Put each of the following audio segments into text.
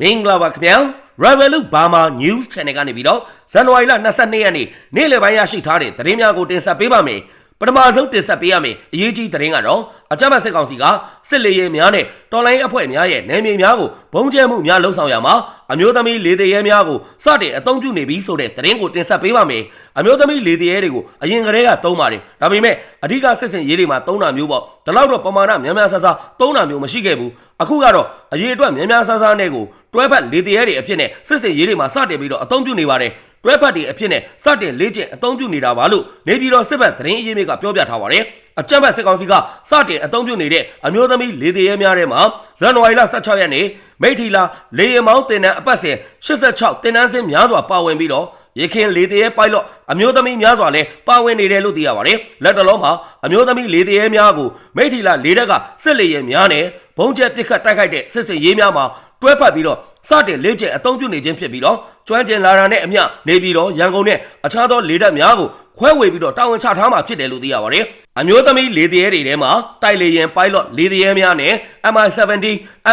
မင်္ဂလာပါခင်ဗျာ Revolut Burma News Channel ကနေပြီးတော့ဇန်နဝါရီလ22ရက်နေ့နေ့လယ်ပိုင်းရရှိထားတဲ့သတင်းများကိုတင်ဆက်ပေးပါမယ် ပထမဆုံးတင်ဆက်ပေးရမယ်အရေးကြီးသတင်းကတော့အကြမ်းဖက်စစ်ကောင်စီကစစ်လေယာဉ်များနဲ့တော်လိုင်းအဖွဲ့များရဲ့နယ်မြေများကိုဘုံကျဲမှုများလှုံ့ဆော်ရမှာအမျိုးသမီးလေတရဲများကိုစတင်အသုံးပြုနေပြီဆိုတဲ့သတင်းကိုတင်ဆက်ပေးပါမယ်အမျိုးသမီးလေတရဲတွေကိုအရင်ကတည်းကသုံးပါတယ်ဒါပေမဲ့အဓိကစစ်စင်ရေးတွေမှာသုံးတာမျိုးပေါ့ဒါတော့တော့ပမာဏများများဆဆသုံးတာမျိုးမရှိခဲ့ဘူးအခုကတော့အရေးအတွက်များများဆဆနဲ့ကိုတွဲဖက်လေတရဲတွေအဖြစ်နဲ့စစ်စင်ရေးတွေမှာစတင်ပြီးတော့အသုံးပြုနေပါတယ် တွဲဖက်တွေအဖြစ်နဲ့စတင်လေ့ကျင့်အသုံးပြုနေတာပါလို့နေပြည်တော်စစ်ဘက်သတင်းအရေးမြစ်ကပြောပြထားပါတယ်အကြမ်းဖက်စစ်ကောင်စီကစတင်အသုံးပြုနေတဲ့အမျိုးသမီးလေတရဲများထဲမှာဇန်နဝါရီလ16ရက်နေ့မိထီလာလေယာဉ်မောင်းတင်တန်းအပတ်စဉ်86တင်တန်းစင်းများစွာပါဝင်ပြီးတော့ရခင်လေတရဲပိုက်လော့အမျိုးသမီးများစွာလည်းပါဝင်နေတယ်လို့သိရပါတယ်လက်တလုံးမှာအမျိုးသမီးလေတရဲများကိုမိထီလာလေတက်ကစစ်လေယာဉ်များနဲ့ဘုံကျဲပစ်ခတ်တိုက်ခိုက်တဲ့စစ်စင်ရေးများမှာ တွဲဖက်ပြီးတော့စတင်လေ့ကျင့်အသုံးပြုနေခြင်းဖြစ်ပြီးတော့ကျွမ်းကျင်လာတာနဲ့အမျှနေပြီးတော့ရန်ကုန်နဲ့အခြားသောလေတပ်များကိုခွဲဝေပြီးတော့တာဝန်ချထားမှာဖြစ်တယ်လို့သိရပါတယ်။အမျိုးသမီးလေတရဲတွေထဲမှာတိုက်လေယာဉ် pilot လေတရဲများနဲ့ MI-70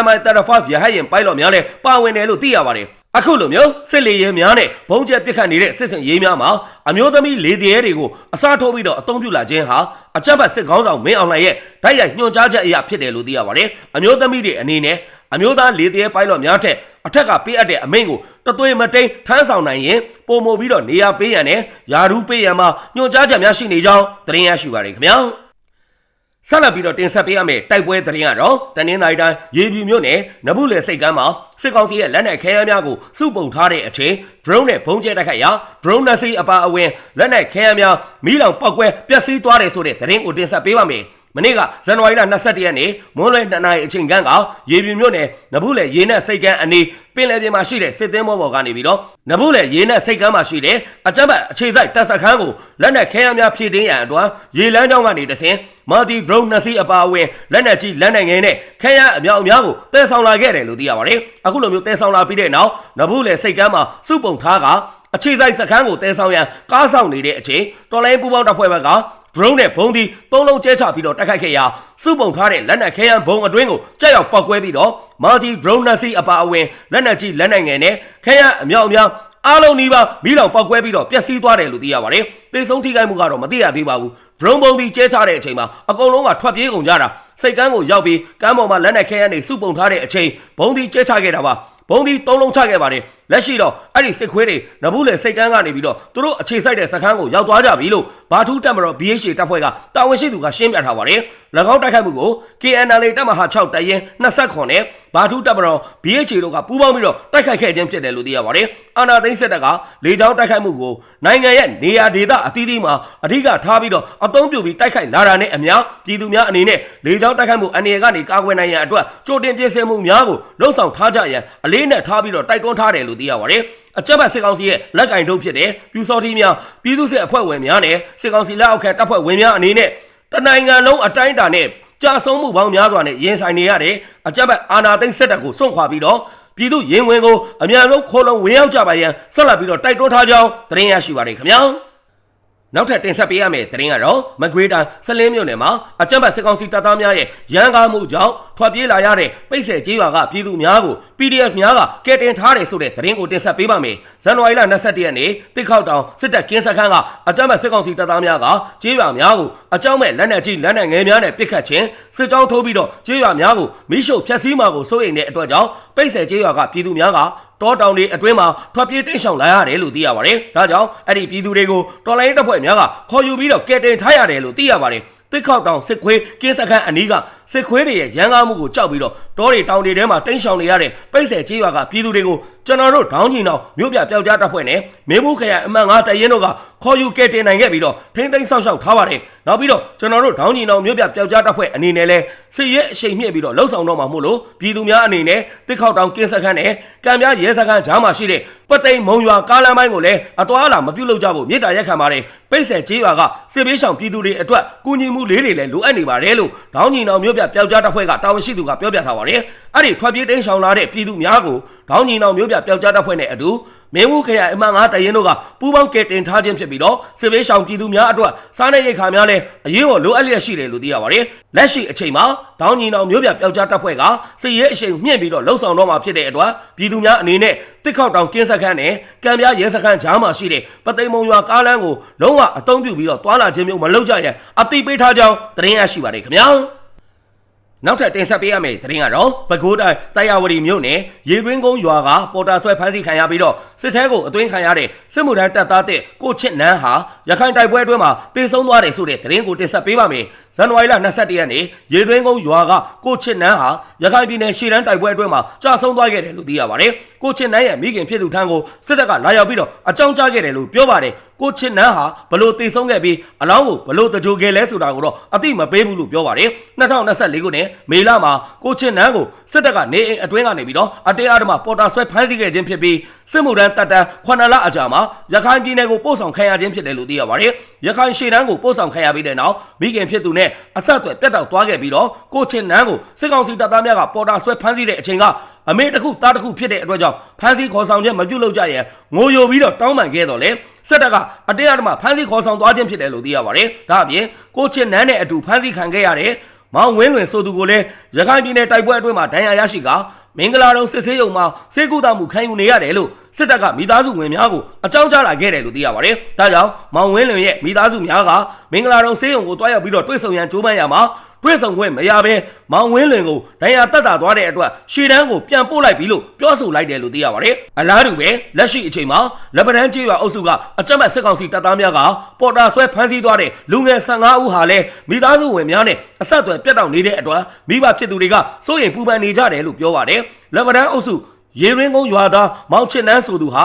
MI-35 ရဟတ်ယာဉ် pilot များလည်းပါဝင်တယ်လို့သိရပါတယ်။အခုလိုမျိုးစစ်လေယာဉ်များနဲ့ဘုံကျက်ပစ်ခတ်နေတဲ့စစ်စင်ရေးများမှာအမျိုးသမီးလေတရဲတွေကိုအစားထိုးပြီးတော့အသုံးပြုလာခြင်းဟာအကြမ်းဖက်စစ်ကောင်းဆောင်မင်းအောင်လှိုင်ရဲ့ဓာတ်ရိုက်ညွှန်ကြားချက်အရာဖြစ်တယ်လို့သိရပါတယ်။အမျိုးသမီးတွေအနေနဲ့ အမျိုးသားလေတရဲ pilot များထက်အထက်ကပေးအပ်တဲ့အမိန့်ကိုတသွေးမတိန်ထမ်းဆောင်နိုင်ရင်ပုံမပြီးတော့နေရာပေးရန်နဲ့ယာရူးပေးရန်မှာညွှန်ကြားချက်များရှိနေကြောင်းသတင်းရရှိပါရခင်ဗျာဆက်လက်ပြီးတော့တင်ဆက်ပေးရမယ့်တိုက်ပွဲသတင်းကတော့တနင်္သာရီတိုင်းရေပြူမြို့နယ်နဘူးလေစိတ်ကမ်းမှာစစ်ကောင်စီရဲ့လက်နက်ခဲယမ်းများကိုစုပုံထားတဲ့အချိန် drone နဲ့ဘုံကျဲတိုက်ခိုက်ရာ drone နှစ်စီးအပါအဝင်လက်နက်ခဲယမ်းများမီးလောင်ပောက်ကွဲပျက်စီးသွားတယ်ဆိုတဲ့သတင်းကိုတင်ဆက်ပေးပါမယ် မနေ့ကဇန်နဝါရီလ22ရက်နေ့မွန်းလွဲ2နာရီအချိန်ခန့်ကရေပြူမြို့နယ်နဘူးလေရေနက်စိတ်ကမ်းအနီးပင်လယ်ပြင်မှာရှိတဲ့စစ်သင်းမောပေါ်ကနေပြီးတော့နဘူးလေရေနက်စိတ်ကမ်းမှာရှိတဲ့အကြမ်းဖက်အခြေစိုက်တပ်စခန်းကိုလက်နက်ခဲယမ်းများဖြည့်တင်းရန်အတွက်ရေလမ်းကြောင်းကနေတဆင်မာတီဒရုန်းနှစ်စီးအပါအဝင်လက်နက်ကြီးလက်နက်ငယ်နဲ့ခဲယမ်းအများအများကိုတည်ဆောင်လာခဲ့တယ်လို့သိရပါတယ်အခုလိုမျိုးတည်ဆောင်လာပြီးတဲ့နောက်နဘူးလေစိတ်ကမ်းမှာစုပုံထားကအခြေစိုက်စခန်းကိုတည်ဆောင်ရန်ကားဆောင်နေတဲ့အချိန်တော်လိုင်းပူပေါင်းတပ်ဖွဲ့ဘက်က drone နဲ့ဘုံဒီသုံးလုံးကျဲချပြီးတော့တိုက်ခိုက်ခဲ့ရာစုပုံထားတဲ့လက်နက်ခဲယမ်းဘုံအတွင်းကိုကြောက်ရောက်ပောက်ကွဲပြီးတော့မာတီ drone နှစ်စီးအပါအဝင်လက်နက်ကြီးလက်နက်ငယ်နဲ့ခဲယမ်းအမြောက်အများအားလုံးဒီပါမိလောင်ပောက်ကွဲပြီးတော့ပျက်စီးသွားတယ်လို့သိရပါတယ်။သေဆုံးထိခိုက်မှုကတော့မသိရသေးပါဘူး။ drone ဘုံဒီကျဲချတဲ့အချိန်မှာအကုန်လုံးကထွက်ပြေးကုန်ကြတာစိတ်ကန်းကိုရောက်ပြီးကမ်းပေါ်မှာလက်နက်ခဲယမ်းတွေစုပုံထားတဲ့အချိန်ဘုံဒီကျဲချခဲ့တာပါ။ဘုံဒီသုံးလုံးချခဲ့ပါတယ်လက်ရှိတော့အဲ့ဒီစစ်ခွေးတွေနဘူးလေစိတ်ကန်းကနေပြီးတော့သူတို့အခြေစိုက်တဲ့စခန်းကိုရောက်သွားကြပြီလို့ဘာထူးတက်မတော် BHA တပ်ဖွဲ့ကတာဝန်ရှိသူကရှင်းပြထားပါတယ်၎င်းတိုက်ခိုက်မှုကို KNL တပ်မဟာ6တရင်29နဲ့ဘာထူးတပ်မတော် BHA တို့ကပူးပေါင်းပြီးတော့တိုက်ခိုက်ခဲ့ခြင်းဖြစ်တယ်လို့သိရပါတယ်အာနာသိန်းစစ်တပ်ကလေကြောင်းတိုက်ခိုက်မှုကိုနိုင်ငံရဲ့နေရာဒေသအသီးသီးမှာအဓိကထားပြီးတော့အသုံးပြုပြီးတိုက်ခိုက်လာတာနဲ့အများပြည်သူများအနေနဲ့လေကြောင်းတိုက်ခိုက်မှုအနေကနေကာကွယ်နိုင်ရန်အတွက်ကြိုတင်ပြင်ဆင်မှုများကိုလှုံ့ဆော်ထားကြရန်အလေးနဲ့ထားပြီးတော့တိုက်တွန်းထားတယ်လို့သိရပါတယ်အကြက်ဘတ်စစ်ကောင်စီရဲ့လက်ကင်ထုတ်ဖြစ်တဲ့ပြူစော်တီများပြည်သူ့စစ်အဖွဲ့ဝင်များနဲ့စစ်ကောင်စီလက်အောက်ခံတပ်ဖွဲ့ဝင်များအနေနဲ့တနိုင်ငံလုံးအတိုင်းအတာနဲ့ကြာဆုံးမှုပေါင်းများစွာနဲ့ရင်ဆိုင်နေရတဲ့အကြက်ဘတ်အာနာသိန်းစစ်တပ်ကိုစွန့်ခွာပြီးတော့ပြည်သူရင်ဝင်ကိုအများဆုံးခိုးလုံးဝင်ရောက်ကြပါရန်ဆက်လက်ပြီးတော့တိုက်တွန်းထားကြောင်းသတင်းရရှိပါတယ်ခင်ဗျာနောက်ထပ်တင်ဆက်ပေးရမယ့်သတင်းကတော့မကွေးတိုင်းဆလင်းမြို့နယ်မှာအကြမ်းဖက်စစ်ကောင်စီတပ်သားများရဲ့ရန်ကားမှုကြောင့်ထွက်ပြေးလာရတဲ့ပိတ်ဆယ်ကြေးရွာကပြည်သူများကို PDF များကကဲတင်ထားတယ်ဆိုတဲ့သတင်းကိုတင်ဆက်ပေးပါမယ်။ဇန်နဝါရီလ22ရက်နေ့တစ်ခေါက်တောင်စစ်တပ်ကင်းစခန်းကအကြမ်းဖက်စစ်ကောင်စီတပ်သားများကကြေးရွာများကိုအကြောင်းမဲ့လက်နက်ကြီးလက်နက်ငယ်များနဲ့ပစ်ခတ်ခြင်းစစ်ကြောင်းထိုးပြီးတော့ကြေးရွာများကိုမိရှုဖျက်ဆီးမှာကိုစိုးရိမ်တဲ့အတွက်ကြောင့်ပိတ်ဆယ်ကြေးရွာကပြည်သူများကတောတောင်တွေအတွင်းမှာထွက်ပြေးတိတ်ဆောင်လာရတယ်လို့သိရပါတယ်။ဒါကြောင့်အဲ့ဒီပြည်သူတွေကိုတော်လိုင်းတပ်ဖွဲ့များကခေါ်ယူပြီးတော့ကဲတင်ထားရတယ်လို့သိရပါတယ်။တစ်ခေါက်တောင်စစ်ခွေးကင်းစခန်းအနီးကစစ်ခွေးတွေရဲ့ရန်ကားမှုကိုကြောက်ပြီးတော့တောတွေတောင်တွေထဲမှာတိန့်ရှောင်နေရတဲ့ပိတ်ဆယ်ကြေးရွာကပြည်သူတွေကိုကျွန်တော်တို့ဒေါင်းကြီးနောင်မြို့ပြပျောက်ကြားတပ်ဖွဲ့နဲ့မင်းဘူးခရိုင်အမှန်၅တရင်တို့ကခေါ်ယူကဲတင်နိုင်ခဲ့ပြီးတော့ထိမ့်သိမ်းဆောက်ရှောက်ထားပါတယ်နောက်ပြီးတော့ကျွန်တော်တို့ဒေါင်းကြီးနောင်မြို့ပြပျောက်ကြားတပ်ဖွဲ့အနေနဲ့လဲစစ်ရဲအရှိန်မြင့်ပြီးတော့လှုပ်ဆောင်တော့မှာမို့လို့ပြည်သူများအနေနဲ့တစ်ခေါက်တောင်ကင်းစခန်းနဲ့ကံပြားရဲစခန်းကြားမှာရှိတဲ့ပသိမ်မုံရွာကားလမ်းပိုင်းကိုလည်းအသွာအလာမပြုတ်လို့ကြဖို့မြေတားရက်ခံပါတယ်ပိတ်ဆယ်ကြေးရွာကစစ်ဘေးရှောင်ပြည်သူတွေအတွက်ကူညီမှုလေးတွေလည်းလိုအပ်နေပါတယ်လို့ဒေါင်းကြီးနောင်မြို့ပြပျောက်ကြားတပ်ဖွဲ့ကတာဝန်ရှိသူကပြောပြထားပါတယ်အဲ့ဒီထွက်ပြေးတိမ်းရှောင်လာတဲ့ပြည်သူများကိုဒေါင်းကြီးနောင်မြို့ပြပျောက်ကြားတပ်ဖွဲ့နဲ့အတူမင်းဘူးခရိုင်အမှန်ငါတရင်တို့ကပူးပေါင်းကယ်တင်ထားခြင်းဖြစ်ပြီးတော့စစ်ဘေးရှောင်ပြည်သူများအတွက်စားနပ်ရိက္ခာများလည်းအရေးပေါ်လိုအပ်လျက်ရှိတယ်လို့သိရပါတယ်။လက်ရှိအချိန်မှာတောင်းညီနောင်မျိုးပြပျောက်ကြားတပ်ဖွဲ့ကစစ်ရေးအရှိန်မြင့်ပြီးတော့လှုံ့ဆော်တော့မှာဖြစ်တဲ့အတွက်ပြည်သူများအနေနဲ့တစ်ခေါက်တောင်ကင်းစခန်းနဲ့ကံပြားရဲစခန်းကြားမှာရှိတဲ့ပသိမ်မုံရွာကားလမ်းကိုလုံးဝအသုံးပြုပြီးတော့တွာလာခြင်းမျိုးမလုပ်ကြရန်အသိပေးထားကြောင်းသတင်းရရှိပါတယ်ခင်ဗျာ။ နောက်ထပ်တင်ဆက်ပေးရမယ့်သတင်းကတော့ပဲခူးတိုင်းတရားဝတီမြို့နယ်ရေတွင်းကုန်းရွာကပေါ်တာဆွဲဖမ်းဆီးခံရပြီးတော့စစ်ထဲကိုအသွင်းခံရတဲ့စစ်မှုထမ်းတပ်သားတဲ့ကိုချစ်နန်းဟာရခိုင်တိုက်ပွဲအတွင်းမှာတေဆုံးသွားတယ်ဆိုတဲ့သတင်းကိုတင်ဆက်ပေးပါမယ်။ဇန်နဝါရီလ22ရက်နေ့ရေတွင်းကုန်းရွာကကိုချစ်နန်းဟာရခိုင်ပြည်နယ်ရှေ့တန်းတိုက်ပွဲအတွင်းမှာကြာဆုံးသွားခဲ့တယ်လို့သိရပါတယ်။ကိုချစ်နန်းရဲ့မိခင်ဖြစ်သူထံကိုစစ်တပ်ကလာရောက်ပြီးတော့အကြောင်းကြားခဲ့တယ်လို့ပြောပါတယ်။ကိုချစ်နန်းဟာဘလို့တေဆုံးခဲ့ပြီးအလောင်းကိုဘလို့တကြိုခဲ့လဲဆိုတာကိုတော့အသိမပေးဘူးလို့ပြောပါတယ်။2024ခုနှစ်မေလမှာကိုချစ်နန်းကိုစစ်တပ်ကနေအိမ်အတွင်းကနေပြီးတော့အတေးအဓမ္မပေါ်တာဆွဲဖမ်းဆီးခဲ့ခြင်းဖြစ်ပြီးစစ်မှုထမ်းတပ်တန်း9လအကြာမှာရခိုင်ပြည်နယ်ကိုပို့ဆောင်ခံရခြင်းဖြစ်တယ်လို့သိရပါတယ်။ရခိုင်ရှေ့တန်းကိုပို့ဆောင်ခံရပြီးတဲ့နောက်မိခင်ဖြစ်သူနဲ့အဆက်အသွယ်ပြတ်တောက်သွားခဲ့ပြီးတော့ကိုချစ်နန်းကိုစစ်ကောင်စီတပ်သားများကပေါ်တာဆွဲဖမ်းဆီးတဲ့အချိန်က အမေတစ်ခုတားတစ်ခုဖြစ်တဲ့အတွက်ကြောင့်ဖမ်းဆီးခေါ်ဆောင်ခြင်းမပြုလုပ်ကြရင်ငိုယိုပြီးတော့တောင်းပန်ခဲ့တော့လေစစ်တပ်ကအတေးအဓမ္မဖမ်းဆီးခေါ်ဆောင်သွားခြင်းဖြစ်တယ်လို့သိရပါတယ်။ဒါအပြင်ကိုချစ်နန်းနဲ့အတူဖမ်းဆီးခံခဲ့ရတဲ့မောင်ဝင်းလွင်ဆိုသူကိုလည်းရခိုင်ပြည်နယ်တိုက်ပွဲအတွင်းမှာဒဏ်ရာရရှိကမင်္ဂလာတုံစစ်ဆေးရုံမှာစေကူတာမှုခံယူနေရတယ်လို့စစ်တပ်ကမိသားစုဝင်များကိုအကြောင်းကြားလာခဲ့တယ်လို့သိရပါတယ်။ဒါကြောင့်မောင်ဝင်းလွင်ရဲ့မိသားစုများကမင်္ဂလာတုံဆေးရုံကိုတွားရောက်ပြီးတော့တွေ့ဆုံရန်ကြိုးပမ်းရမှာ တွေ့ဆုံခွင့်မရဘဲမောင်ဝင်းလွင်ကိုဒဏ်ရာတက်တာသွားတဲ့အတွက်ရှေ့တန်းကိုပြန်ပို့လိုက်ပြီလို့ပြောဆိုလိုက်တယ်လို့သိရပါတယ်။အလားတူပဲလက်ရှိအချိန်မှာလက်ပတန်းကျေးရွာအုပ်စုကအကြမ်းဖက်စစ်ကောင်စီတပ်သားများကပေါ်တာဆွဲဖမ်းဆီးသွားတဲ့လူငယ်15ဦးဟာလည်းမိသားစုဝင်များနဲ့အဆက်အသွယ်ပြတ်တောက်နေတဲ့အတွက်မိဘဖြစ်သူတွေကစိုးရိမ်ပူပန်နေကြတယ်လို့ပြောပါတယ်။လက်ပတန်းအုပ်စုရေရင်းကုန်းရွာသားမောင်ချစ်နန်းဆိုသူဟာ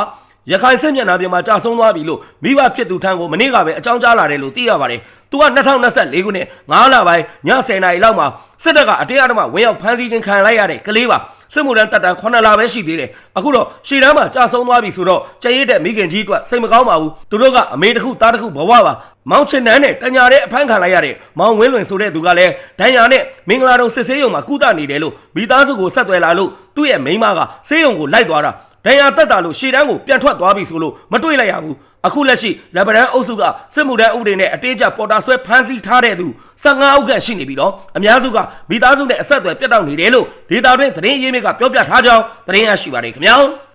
ရခိုင်စစ်မျက်နှာပြင်မှာကြာဆုံးသွားပြီလို့မိဘဖြစ်သူထံကိုမနေ့ကပဲအကြောင်းကြားလာတယ်လို့သိရပါတယ်။သူက2024ခုနှစ်9လပိုင်းည10နာရီလောက်မှာစစ်တပ်ကအတင်းအဓမ္မဝင်ရောက်ဖမ်းဆီးခြင်းခံလိုက်ရတဲ့ကလေးပါ။စစ်မှုထမ်းတပ်တန်း9လပဲရှိသေးတယ်။အခုတော့ရှေ့တန်းမှာကြာဆုံးသွားပြီဆိုတော့ကြရဲတဲ့မိခင်ကြီးအတွက်စိတ်မကောင်းပါဘူး။သူတို့ကအမေတစ်ခုသားတစ်ခုဘဝပါ။မောင်ချင်နန်းနဲ့တညာတဲ့အဖမ်းခံလိုက်ရတဲ့မောင်ဝင်းလွင်ဆိုတဲ့သူကလည်းဒဏ်ရာနဲ့မင်္ဂလာတုံစစ်ဆေးရုံမှာကုသနေတယ်လို့မိသားစုကိုဆက်သွယ်လာလို့သူ့ရဲ့မိန်းမကဆေးရုံကိုလိုက်သွားတာ။ ဒဏ်ရာတက်တာလို့ရှေ့တန်းကိုပြန်ထွက်သွားပြီဆိုလို့မတွေ့လိုက်ရဘူးအခုလက်ရှိလက်ဗရန်အုပ်စုကစစ်မှုထမ်းဥပဒေနဲ့အတေးကျပေါ်တာဆွဲဖမ်းဆီးထားတဲ့သူ15ဦးခန့်ရှိနေပြီးတော့အများစုကမိသားစုနဲ့အဆက်အသွယ်ပြတ်တောက်နေတယ်လို့ဒေတာတွင်သတင်းရင်းမြစ်ကပြောပြထားကြောင်းသတင်းရရှိပါတယ်ခင်ဗျာ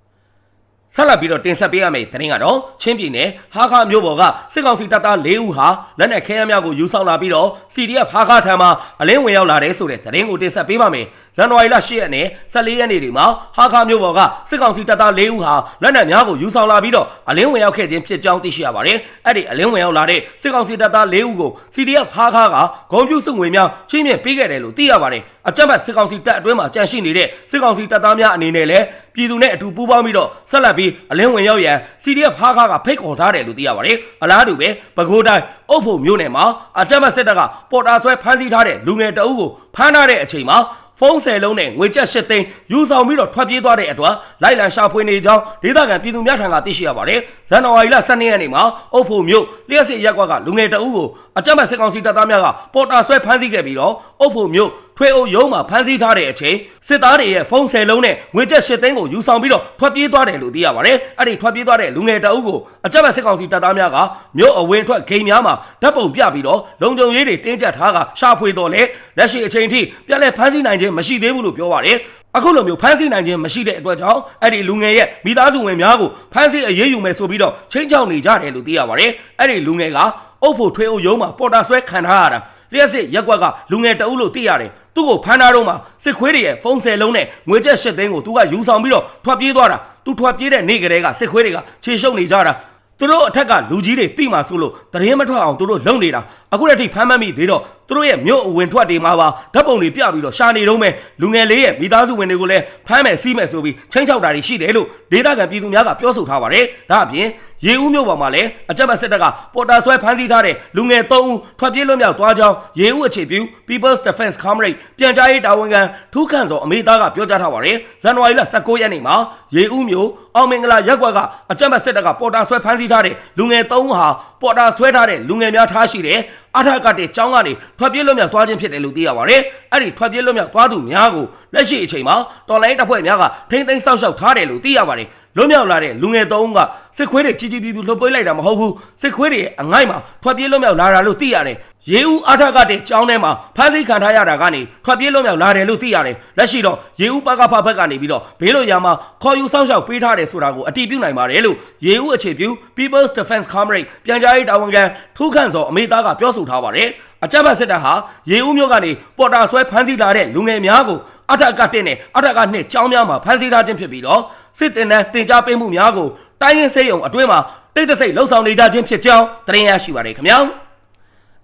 ဆက်လက်ပြီးတော့တင်ဆက်ပေးရမယ့်သတင်းကတော့ချင်းပြည်နယ်ဟာခါမြို့ပေါ်ကစစ်ကောင်စီတပ်သား၄ဦးဟာလက်နက်ခဲယမ်းများကိုယူဆောင်လာပြီးတော့ CDF ဟာခါထံမှအလင်းဝင်ရောက်လာတဲ့ဆိုတဲ့သတင်းကိုတင်ဆက်ပေးပါမယ်။ဇန်နဝါရီလ10ရက်နေ့14ရက်နေ့ဒီမှာဟာခါမြို့ပေါ်ကစစ်ကောင်စီတပ်သား၄ဦးဟာလက်နက်များကိုယူဆောင်လာပြီးတော့အလင်းဝင်ရောက်ခဲ့ခြင်းဖြစ်ကြောင်းသိရှိရပါတယ်။အဲ့ဒီအလင်းဝင်ရောက်လာတဲ့စစ်ကောင်စီတပ်သား၄ဦးကို CDF ဟာခါကဂုံပြူစုငွေများချင်းမြင့်ပေးခဲ့တယ်လို့သိရပါတယ်။အကြမ်းဖက်စစ်ကောင်စီတပ်အတွင်းမှာကြန့်ရှိနေတဲ့စစ်ကောင်စီတပ်သားများအနေနဲ့လည်း ပြည်သူနဲ့အတူပူးပေါင်းပြီးတော့ဆက်လက်ပြီးအလင်းဝင်ရောက်ရန် CDF ဟာခါကဖိတ်ခေါ်ထားတယ်လို့သိရပါတယ်။အလားတူပဲပဲခူးတိုင်းအုပ်ဖို့မြို့နယ်မှာအကြမ်းဖက်စစ်တပ်ကပေါ်တာဆွဲဖမ်းဆီးထားတဲ့လူငယ်တအုပ်ကိုဖမ်းထားတဲ့အချိန်မှာဖုန်းဆယ်လုံးနဲ့ငွေကျပ်၈သိန်းယူဆောင်ပြီးတော့ထွက်ပြေးသွားတဲ့အတွက်လိုက်လံရှာဖွေနေကြောင်းဒေသခံပြည်သူများထံကသိရှိရပါတယ်။ဇန်နဝါရီလ12ရက်နေ့မှာအုပ်ဖို့မြို့လျှက်စစ်ရက်ကွက်ကလူငယ်တအုပ်ကိုအကြမ်းဖက်စစ်ကောင်စီတပ်သားများကပေါ်တာဆွဲဖမ်းဆီးခဲ့ပြီးတော့အုပ်ဖို့မြို့ ထွေအုပ်ရုံးမှာဖမ်းဆီးထားတဲ့အချိန်စစ်သားတွေရဲ့ဖုန်းဆယ်လုံးနဲ့ငွေကျပ်၈သိန်းကိုယူဆောင်ပြီးတော့ထွက်ပြေးသွားတယ်လို့သိရပါတယ်။အဲ့ဒီထွက်ပြေးသွားတဲ့လူငယ်တအုပ်ကိုအကြမ်းဖက်စစ်ကောင်စီတပ်သားများကမြို့အဝင်ထွက်ဂိမ်းများမှာဓာတ်ပုံပြပြီးတော့လုံခြုံရေးတွေတင်းကျပ်ထားကရှာဖွေတော်လဲလက်ရှိအချိန်ထိပြက်လက်ဖမ်းဆီးနိုင်ခြင်းမရှိသေးဘူးလို့ပြောပါတယ်။အခုလိုမျိုးဖမ်းဆီးနိုင်ခြင်းမရှိတဲ့အတွက်ကြောင့်အဲ့ဒီလူငယ်ရဲ့မိသားစုဝင်များကိုဖမ်းဆီးအရေးယူမယ်ဆိုပြီးတော့ချင်းချောက်နေကြတယ်လို့သိရပါတယ်။အဲ့ဒီလူငယ်ကအုပ်ဖို့ထွေးအုပ်ရုံးမှာပေါ်တာဆွဲခံထားရတာ လျှက်စစ်ရက်ကွက်ကလူငယ်တအုပ်လို့သိရတယ်သူ့ကိုဖမ်းထားတော့မှစစ်ခွေးတွေရဲ့ဖုန်းဆယ်လုံးနဲ့ငွေကျပ်၈သိန်းကိုသူကယူဆောင်ပြီးတော့ထွက်ပြေးသွားတာသူထွက်ပြေးတဲ့နေ့ကလေးကစစ်ခွေးတွေကခြေရှုပ်နေကြတာသူတို့အထက်ကလူကြီးတွေတိမှဆိုလို့တရင်မထွက်အောင်သူတို့လုံနေတာ အခုတည်းထိဖမ်းမမိသေးတော့သူတို့ရဲ့မြို့အဝင်ထွက်တွေမှာပါဓာတ်ပုံတွေပြပြီးတော့ရှာနေတော့မယ်လူငယ်လေးရဲ့မိသားစုဝင်တွေကိုလည်းဖမ်းမယ်စီးမယ်ဆိုပြီးချင်းချောက်တာတွေရှိတယ်လို့ဒေသခံပြည်သူများကပြောဆိုထားပါတယ်ဒါအပြင်ရေဦးမြို့ပေါ်မှာလည်းအကြက်ဘတ်စစ်တပ်ကပေါ်တာဆွဲဖမ်းဆီးထားတဲ့လူငယ်၃ဦးထွက်ပြေးလွတ်မြောက်သွားကြောင်းရေဦးအခြေပြု People's Defense Comrade ပြန်ကြားရေးတာဝန်ခံထူးခန့်စောအမေသားကပြောကြားထားပါတယ်ဇန်နဝါရီလ19ရက်နေ့မှာရေဦးမြို့အောင်မင်္ဂလာရက်ကွက်ကအကြက်ဘတ်စစ်တပ်ကပေါ်တာဆွဲဖမ်းဆီးထားတဲ့လူငယ်၃ဦးဟာပေါ်တာဆွဲထားတဲ့လူငယ်များထားရှိတယ် အထက်ကတဲ့ကျောင်းကနေထွက်ပြေးလွတ်မြောက်သွားခြင်းဖြစ်တယ်လို့သိရပါတယ်။အဲ့ဒီထွက်ပြေးလွတ်မြောက်သွားသူများကိုလက်ရှိအချိန်မှာတော်လိုင်းတပ်ဖွဲ့များကထိမ့်သိမ်းဆောက်ရှောက်ထားတယ်လို့သိရပါတယ်။ လွတ်မြောက်လာတဲ့လူငယ်သုံးဦးကစစ်ခွေးတွေကြီးကြီးပြူပြူလှုပ်ပွေးလိုက်တာမဟုတ်ဘူးစစ်ခွေးတွေရဲ့အငိုက်မှာထွက်ပြေးလွတ်မြောက်လာတာလို့သိရတယ်ရေဦးအားထကတဲ့ကျောင်းထဲမှာဖမ်းဆီးခံထားရတာကနေထွက်ပြေးလွတ်မြောက်လာတယ်လို့သိရတယ်လက်ရှိတော့ရေဦးပကဖဘက်ကနေပြီးတော့ဘေးလိုရာမှာခေါ်ယူဆောင်ရှောက်ပေးထားတယ်ဆိုတာကိုအတည်ပြုနိုင်ပါတယ်လို့ရေဦးအခြေပြု People's Defense Comrade ပြန်ကြားရေးတာဝန်ခံထူးခန့်စောအမေသားကပြောဆိုထားပါတယ်အကြမ်းဖက်စစ်တပ်ဟာရေဦးမြို့ကနေပေါ်တာဆွဲဖမ်းဆီးလာတဲ့လူငယ်များကိုအထက်ကတက်နဲ့အထက်ကနှစ်ကျောင်းများမှာဖမ်းဆီးထားခြင်းဖြစ်ပြီးတော့ စစ်တင်တန်းတင် जा ပေးမှုများကိုတိုင်းရင်းစေးရုံအတွင်းမှာတိတ်တဆိတ်လှုပ်ဆောင်နေကြခြင်းဖြစ်ကြောင်းတင်ရရှိပါတယ်ခင်ဗျာ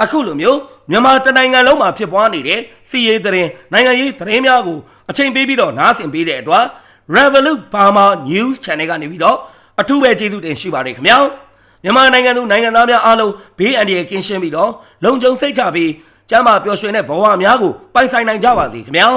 အခုလိုမျိုးမြန်မာတနိုင်ငံလုံးမှာဖြစ်ပွားနေတဲ့စီရေးသတင်းနိုင်ငံရေးသတင်းများကိုအချိန်ပေးပြီးတော့နားဆင်ပေးတဲ့အတွက် Revolut Burma News Channel ကနေပြီးတော့အထူးပဲကျေးဇူးတင်ရှိပါတယ်ခင်ဗျာမြန်မာနိုင်ငံသူနိုင်ငံသားများအားလုံးဘေးအန္တရာယ်ကင်းရှင်းပြီးတော့လုံခြုံစိတ်ချပြီးကျန်းမာပျော်ရွှင်တဲ့ဘဝများကိုပိုင်ဆိုင်နိုင်ကြပါစေခင်ဗျာ